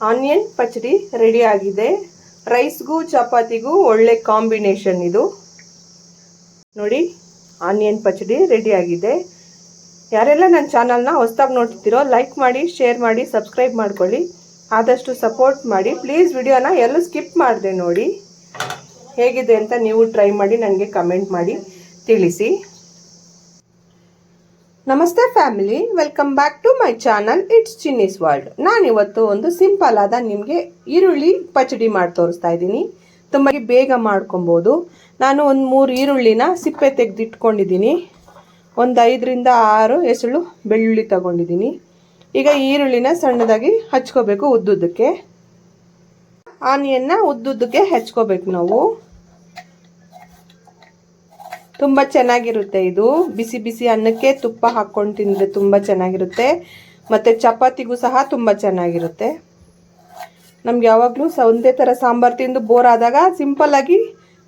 Onion ಪಚಡಿ ready ಆಗಿದೆ. ರೈಸ್ಗೂ ಚಪಾತಿಗೂ ಒಳ್ಳೆ combination ಇದು. ನೋಡಿ, ಆನಿಯನ್ ಪಚಡಿ ರೆಡಿ ಆಗಿದೆ. ಯಾರೆಲ್ಲ ನನ್ನ ಚಾನಲ್ನ ಹೊಸ್ದಾಗಿ ನೋಡ್ತಿರೋ ಲೈಕ್ ಮಾಡಿ ಶೇರ್ ಮಾಡಿ ಸಬ್ಸ್ಕ್ರೈಬ್ ಮಾಡ್ಕೊಳ್ಳಿ. ಆದಷ್ಟು ಸಪೋರ್ಟ್ ಮಾಡಿ. ಪ್ಲೀಸ್ ವಿಡಿಯೋನ ಎಲ್ಲೂ ಸ್ಕಿಪ್ ಮಾಡಿದೆ ನೋಡಿ. ಹೇಗಿದೆ ಅಂತ ನೀವು ಟ್ರೈ ಮಾಡಿ ನನಗೆ ಕಮೆಂಟ್ ಮಾಡಿ ತಿಳಿಸಿ. ನಮಸ್ತೆ family, welcome back to my channel it's Chinni's world. ನಾನಿವತ್ತು ಒಂದು ಸಿಂಪಲ್ ಆದ ನಿಮಗೆ ಈರುಳ್ಳಿ ಪಚಡಿ ಮಾಡಿ ತೋರಿಸ್ತಾ ಇದ್ದೀನಿ. ತುಂಬ ಬೇಗ ಮಾಡ್ಕೊಬೋದು. ನಾನು ಒಂದು ಮೂರು ಈರುಳ್ಳಿನ ಸಿಪ್ಪೆ ತೆಗೆದಿಟ್ಕೊಂಡಿದ್ದೀನಿ. ಒಂದು ಐದರಿಂದ ಆರು ಎಸಳು ಬೆಳ್ಳುಳ್ಳಿ ತಗೊಂಡಿದ್ದೀನಿ. ಈಗ ಈರುಳ್ಳಿನ ಸಣ್ಣದಾಗಿ ಹಚ್ಕೋಬೇಕು ಉದ್ದುದ್ದಕ್ಕೆ. ಆನಿಯನ್ನ ಉದ್ದುದ್ದಕ್ಕೆ ಹೆಚ್ಕೋಬೇಕು ನಾವು. ತುಂಬ ಚೆನ್ನಾಗಿರುತ್ತೆ ಇದು. ಬಿಸಿ ಬಿಸಿ ಅನ್ನಕ್ಕೆ ತುಪ್ಪ ಹಾಕ್ಕೊಂಡು ತಿಂದರೆ ತುಂಬ ಚೆನ್ನಾಗಿರುತ್ತೆ. ಮತ್ತು ಚಪಾತಿಗೂ ಸಹ ತುಂಬ ಚೆನ್ನಾಗಿರುತ್ತೆ. ನಮ್ಗೆ ಯಾವಾಗಲೂ ಸ ಒಂದೇ ಥರ ಸಾಂಬಾರು ತಿಂದು ಬೋರ್ ಆದಾಗ ಸಿಂಪಲ್ಲಾಗಿ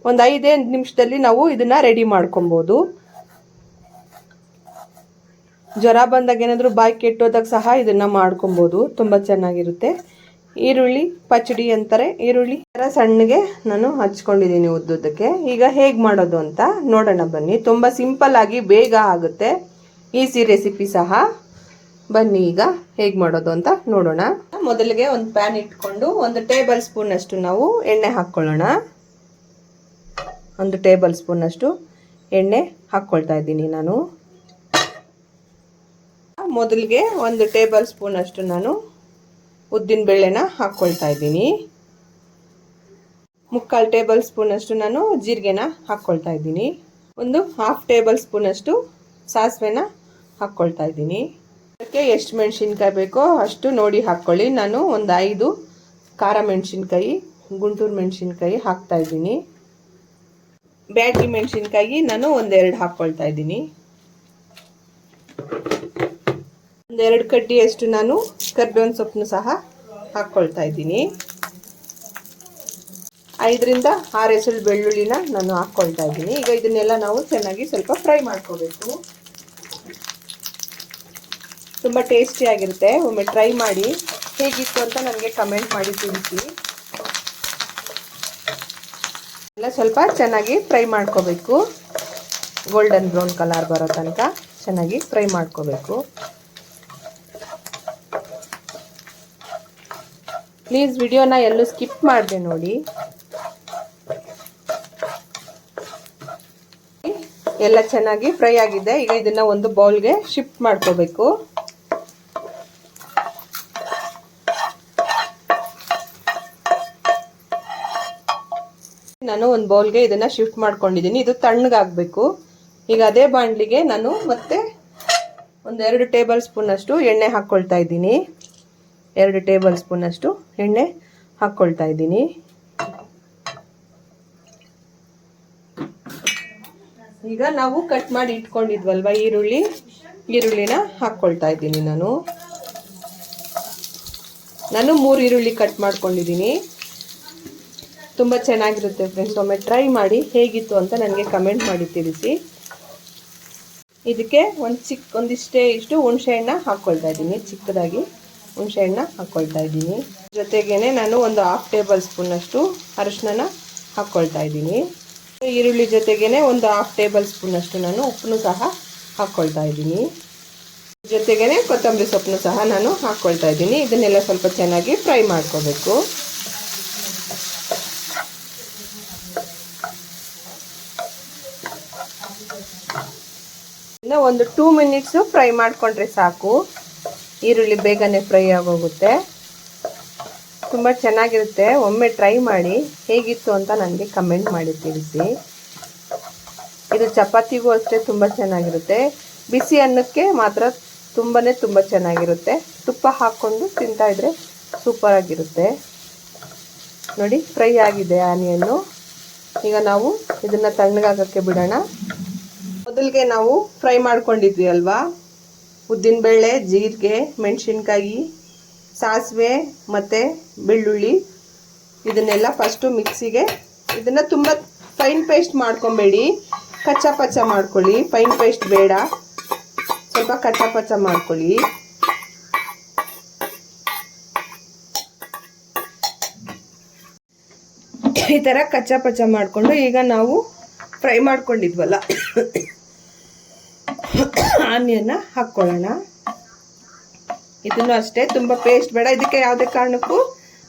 ಒಂದು ಐದೇ ನಿಮಿಷದಲ್ಲಿ ನಾವು ಇದನ್ನು ರೆಡಿ ಮಾಡ್ಕೊಬೋದು. ಜ್ವರ ಬಂದಾಗ ಏನಾದರೂ ಬಾಯಿ ಕೆಟ್ಟೋದಾಗ ಸಹ ಇದನ್ನು ಮಾಡ್ಕೊಬೋದು. ತುಂಬ ಚೆನ್ನಾಗಿರುತ್ತೆ. ಈರುಳ್ಳಿ, ಪಚಡಿ ಅಂತಾರೆ. ಈರುಳ್ಳಿ ಥರ ಸಣ್ಣಗೆ ನಾನು ಹಚ್ಕೊಂಡಿದ್ದೀನಿ ಉದ್ದುದ್ದಕ್ಕೆ. ಈಗ ಹೇಗೆ ಮಾಡೋದು ಅಂತ ನೋಡೋಣ ಬನ್ನಿ. ತುಂಬ ಸಿಂಪಲ್ ಆಗಿ ಬೇಗ ಆಗುತ್ತೆ. ಈಸಿ ರೆಸಿಪಿ ಸಹ. ಬನ್ನಿ ಈಗ ಹೇಗೆ ಮಾಡೋದು ಅಂತ ನೋಡೋಣ. ಮೊದಲಿಗೆ ಒಂದು ಪ್ಯಾನ್ ಇಟ್ಕೊಂಡು ಒಂದು ಟೇಬಲ್ ಸ್ಪೂನ್ ಅಷ್ಟು ನಾವು ಎಣ್ಣೆ ಹಾಕ್ಕೊಳ್ಳೋಣ. ಒಂದು ಟೇಬಲ್ ಸ್ಪೂನ್ ಅಷ್ಟು ಎಣ್ಣೆ ಹಾಕ್ಕೊಳ್ತಾ ಇದ್ದೀನಿ ನಾನು. ಮೊದಲಿಗೆ ಒಂದು ಟೇಬಲ್ ಸ್ಪೂನ್ ಅಷ್ಟು ನಾನು ಉದ್ದಿನ ಬೇಳೆನ ಹಾಕ್ಕೊಳ್ತಾ ಇದ್ದೀನಿ. ಮುಕ್ಕಾಲು ಟೇಬಲ್ ಸ್ಪೂನ್ ಅಷ್ಟು ನಾನು ಜೀರಿಗೆನ ಹಾಕ್ಕೊಳ್ತಾ ಇದ್ದೀನಿ. ಒಂದು ಹಾಫ್ ಟೇಬಲ್ ಸ್ಪೂನ್ ಅಷ್ಟು ಸಾಸಿವೆನ ಹಾಕ್ಕೊಳ್ತಾ ಇದ್ದೀನಿ. ಅದಕ್ಕೆ ಎಷ್ಟು ಮೆಣಸಿನ್ಕಾಯಿ ಬೇಕೋ ಅಷ್ಟು ನೋಡಿ ಹಾಕ್ಕೊಳ್ಳಿ ನಾನು ಒಂದು ಐದು ಖಾರ ಮೆಣಸಿನ್ಕಾಯಿ, ಗುಂಟೂರು ಮೆಣಸಿನ್ಕಾಯಿ ಹಾಕ್ತಾ ಇದ್ದೀನಿ. ಬ್ಯಾಡ್ಗಿ ಮೆಣಸಿನ್ಕಾಯಿ ನಾನು ಒಂದೆರಡು ಹಾಕ್ಕೊಳ್ತಾ ಇದ್ದೀನಿ. ಒಂದೆರಡು ಕಡ್ಡಿಯಷ್ಟು ನಾನು ಕರ್ಬೇವಿನ ಸೊಪ್ಪನ್ನು ಸಹ ಹಾಕ್ಕೊಳ್ತಾ ಇದ್ದೀನಿ. ಐದರಿಂದ ಆರು ಎಸಳು ಬೆಳ್ಳುಳ್ಳಿನ ನಾನು ಹಾಕ್ಕೊಳ್ತಾ ಇದ್ದೀನಿ. ಈಗ ಇದನ್ನೆಲ್ಲ ನಾವು ಚೆನ್ನಾಗಿ ಸ್ವಲ್ಪ ಫ್ರೈ ಮಾಡ್ಕೋಬೇಕು. ತುಂಬ ಟೇಸ್ಟಿಯಾಗಿರುತ್ತೆ ಒಮ್ಮೆ ಟ್ರೈ ಮಾಡಿ ಹೇಗಿತ್ತು ಅಂತ ನನಗೆ ಕಮೆಂಟ್ ಮಾಡಿ ತಿಳಿಸಿ. ಎಲ್ಲ ಸ್ವಲ್ಪ ಚೆನ್ನಾಗಿ ಫ್ರೈ ಮಾಡ್ಕೋಬೇಕು. ಗೋಲ್ಡನ್ ಬ್ರೌನ್ ಕಲರ್ ಬರೋ ತನಕ ಚೆನ್ನಾಗಿ ಫ್ರೈ ಮಾಡ್ಕೋಬೇಕು. ಪ್ಲೀಸ್ ವಿಡಿಯೋನ ಎಲ್ಲೂ ಸ್ಕಿಪ್ ಮಾಡಿದೆ ನೋಡಿ. ಎಲ್ಲ ಚೆನ್ನಾಗಿ ಫ್ರೈ ಆಗಿದೆ. ಈಗ ಇದನ್ನ ಒಂದು ಬೌಲ್ಗೆ ಶಿಫ್ಟ್ ಮಾಡ್ಕೋಬೇಕು. ನಾನು ಒಂದು ಬೌಲ್ಗೆ ಇದನ್ನ ಶಿಫ್ಟ್ ಮಾಡ್ಕೊಂಡಿದ್ದೀನಿ. ಇದು ತಣ್ಣಗಾಗಬೇಕು. ಈಗ ಅದೇ ಬಾಣಲಿಗೆ ನಾನು ಮತ್ತೆ ಒಂದೆರಡು ಟೇಬಲ್ ಸ್ಪೂನ್ ಅಷ್ಟು ಎಣ್ಣೆ ಹಾಕ್ಕೊಳ್ತಾ ಇದ್ದೀನಿ. ಎರಡು ಟೇಬಲ್ ಸ್ಪೂನ್ ಅಷ್ಟು ಎಣ್ಣೆ ಹಾಕ್ಕೊಳ್ತಾ ಇದ್ದೀನಿ. ಈಗ ನಾವು ಕಟ್ ಮಾಡಿ ಇಟ್ಕೊಂಡಿದ್ವಲ್ವ ಈರುಳ್ಳಿ? ಈರುಳ್ಳಿನ ಹಾಕ್ಕೊಳ್ತಾ ಇದ್ದೀನಿ ನಾನು. ನಾನು ಮೂರು ಈರುಳ್ಳಿ ಕಟ್ ಮಾಡ್ಕೊಂಡಿದ್ದೀನಿ. ತುಂಬ ಚೆನ್ನಾಗಿರುತ್ತೆ ಫ್ರೆಂಡ್ಸ್ ಒಮ್ಮೆ ಟ್ರೈ ಮಾಡಿ ಹೇಗಿತ್ತು ಅಂತ ನನಗೆ ಕಮೆಂಟ್ ಮಾಡಿ ತಿಳಿಸಿ. ಇದಕ್ಕೆ ಒಂದು ಚಿಕ್ಕ ಒಂದಿಷ್ಟೇ ಇಷ್ಟು ಹುಣಸೆ ಹಣ್ಣ ಹಾಕ್ಕೊಳ್ತಾ ಇದ್ದೀನಿ ಚಿಕ್ಕದಾಗಿ. ಹುಣಸೆ ಹಣ್ಣ ಹಾಕ್ಕೊಳ್ತಾ ಇದ್ದೀನಿ. ಜೊತೆಗೇನೆ ನಾನು ಒಂದು ಹಾಫ್ ಟೇಬಲ್ ಸ್ಪೂನಷ್ಟು ಅರಿಶಿನ ಹಾಕ್ಕೊಳ್ತಾ ಇದ್ದೀನಿ. ಈರುಳ್ಳಿ ಜೊತೆಗೇನೆ ಒಂದು ಹಾಫ್ ಟೇಬಲ್ ಸ್ಪೂನಷ್ಟು ನಾನು ಉಪ್ಪನ್ನು ಸಹ ಹಾಕ್ಕೊಳ್ತಾ ಇದ್ದೀನಿ. ಜೊತೆಗೇನೆ ಕೊತ್ತಂಬರಿ ಸೊಪ್ಪನ್ನು ಸಹ ನಾನು ಹಾಕ್ಕೊಳ್ತಾ ಇದ್ದೀನಿ. ಇದನ್ನೆಲ್ಲ ಸ್ವಲ್ಪ ಚೆನ್ನಾಗಿ ಫ್ರೈ ಮಾಡ್ಕೋಬೇಕು. ಒಂದು ಟೂ ಮಿನಿಟ್ಸು ಫ್ರೈ ಮಾಡಿಕೊಂಡ್ರೆ ಸಾಕು. ಈರುಳ್ಳಿ ಬೇಗನೆ ಫ್ರೈ ಆಗೋಗುತ್ತೆ. ತುಂಬ ಚೆನ್ನಾಗಿರುತ್ತೆ. ಒಮ್ಮೆ ಟ್ರೈ ಮಾಡಿ ಹೇಗಿತ್ತು ಅಂತ ನನಗೆ ಕಮೆಂಟ್ ಮಾಡಿ ತಿಳಿಸಿ. ಇದು ಚಪಾತಿಗೂ ಅಷ್ಟೇ ತುಂಬ ಚೆನ್ನಾಗಿರುತ್ತೆ. ಬಿಸಿ ಅನ್ನಕ್ಕೆ ಮಾತ್ರ ತುಂಬಾ ತುಂಬ ಚೆನ್ನಾಗಿರುತ್ತೆ. ತುಪ್ಪ ಹಾಕ್ಕೊಂಡು ತಿಂತಾಯಿದ್ರೆ ಸೂಪರಾಗಿರುತ್ತೆ ನೋಡಿ, ಫ್ರೈ ಆಗಿದೆ ಆನಿಯನ್ನು. ಈಗ ನಾವು ಇದನ್ನು ತಣ್ಣಗಾಗೋಕ್ಕೆ ಬಿಡೋಣ. ಮೊದಲಿಗೆ ನಾವು ಫ್ರೈ ಮಾಡ್ಕೊಂಡಿದ್ವಿ ಅಲ್ವಾ? ಉದ್ದಿನ ಬೇಳೆ, ಜೀರಿಗೆ, ಮೆಣಸಿನ್ಕಾಯಿ, ಸಾಸಿವೆ ಮತ್ತು ಬೆಳ್ಳುಳ್ಳಿ. ಇದನ್ನೆಲ್ಲ ಫಸ್ಟು ಮಿಕ್ಸಿಗೆ ಇದನ್ನು ತುಂಬ ಫೈನ್ ಪೇಸ್ಟ್ ಮಾಡ್ಕೊಬೇಡಿ. ಕಚ್ಚಾ ಪಚ್ಚ ಮಾಡ್ಕೊಳ್ಳಿ. ಫೈನ್ ಪೇಸ್ಟ್ ಬೇಡ. ಸ್ವಲ್ಪ ಕಚ್ಚಾ ಪಚ್ಚ ಮಾಡ್ಕೊಳ್ಳಿ. ಈ ಥರ ಕಚ್ಚಾ ಪಚ್ಚ ಮಾಡಿಕೊಂಡು ಈಗ ನಾವು ಫ್ರೈ ಮಾಡ್ಕೊಂಡಿದ್ವಲ್ಲ. ಆನಿಯನ್ನ ಹಾಕ್ಕೊಳ್ಳೋಣ ಇದನ್ನು ಅಷ್ಟೇ, ತುಂಬ ಪೇಸ್ಟ್ ಬೇಡ. ಇದಕ್ಕೆ ಯಾವುದೇ ಕಾರಣಕ್ಕೂ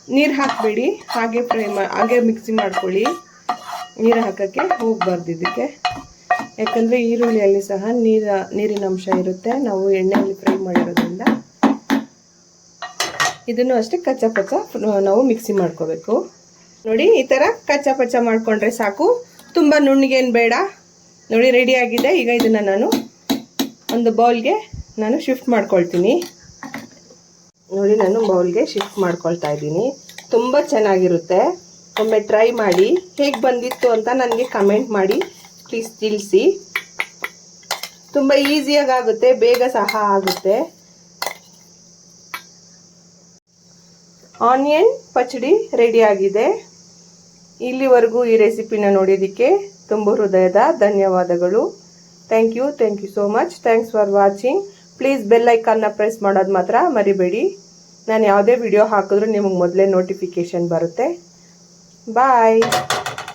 ನೀರು ಹಾಕಬೇಡಿ. ಹಾಗೆ ಫ್ರೈ ಮಾ, ಹಾಗೆ ಮಿಕ್ಸಿ ಮಾಡ್ಕೊಳ್ಳಿ. ನೀರು ಹಾಕೋಕ್ಕೆ ಹೋಗಬಾರ್ದು ಇದಕ್ಕೆ. ಯಾಕಂದರೆ ಈರುಳ್ಳಿಯಲ್ಲಿ ಸಹ ನೀರ, ನೀರಿನ ಅಂಶ ಇರುತ್ತೆ. ನಾವು ಎಣ್ಣೆಯಲ್ಲಿ ಫ್ರೈ ಮಾಡಿರೋದ್ರಿಂದ ಇದನ್ನು ಅಷ್ಟೇ ಕಚ್ಚಾ ಪಚ್ಚ ನಾವು ಮಿಕ್ಸಿ ಮಾಡ್ಕೋಬೇಕು. ನೋಡಿ, ಈ ಥರ ಕಚ್ಚಾ ಪಚ್ಚ ಮಾಡಿಕೊಂಡ್ರೆ ಸಾಕು. ತುಂಬ ನುಣ್ಣಗೇನು ಬೇಡ. ನೋಡಿ ರೆಡಿಯಾಗಿದೆ ಈಗ ಇದನ್ನು ನಾನು ಒಂದು ಬೌಲ್ಗೆ ನಾನು ಶಿಫ್ಟ್ ಮಾಡ್ಕೊಳ್ತೀನಿ. ನೋಡಿ, ನಾನು ಬೌಲ್ಗೆ ಶಿಫ್ಟ್ ಮಾಡ್ಕೊಳ್ತಾ ಇದ್ದೀನಿ. ತುಂಬ ಚೆನ್ನಾಗಿರುತ್ತೆ. ಒಮ್ಮೆ ಟ್ರೈ ಮಾಡಿ. ಹೇಗೆ ಬಂದಿತ್ತು ಅಂತ ನನಗೆ ಕಮೆಂಟ್ ಮಾಡಿ. ಪ್ಲೀಸ್ ತಿಳಿಸಿ. ತುಂಬ ಈಸಿಯಾಗಿ ಆಗುತ್ತೆ ಬೇಗ ಸಹ ಆಗುತ್ತೆ. ಆನಿಯನ್ ಪಚಡಿ ರೆಡಿ ಆಗಿದೆ. ಇಲ್ಲಿವರೆಗೂ ಈ ರೆಸಿಪಿನ ನೋಡಿದ್ದಕ್ಕೆ ತುಂಬ ಹೃದಯದ ಧನ್ಯವಾದಗಳು. Thank you thank you so much thanks for watching please bell ಐಕಾನ್ನ press ಮಾಡೋದು ಮಾತ್ರ ಮರಿಬೇಡಿ. ನಾನು ಯಾವುದೇ ವಿಡಿಯೋ ಹಾಕಿದ್ರೂ ನಿಮಗೆ ಮೊದಲೇ ನೋಟಿಫಿಕೇಷನ್ ಬರುತ್ತೆ. ಬಾಯ್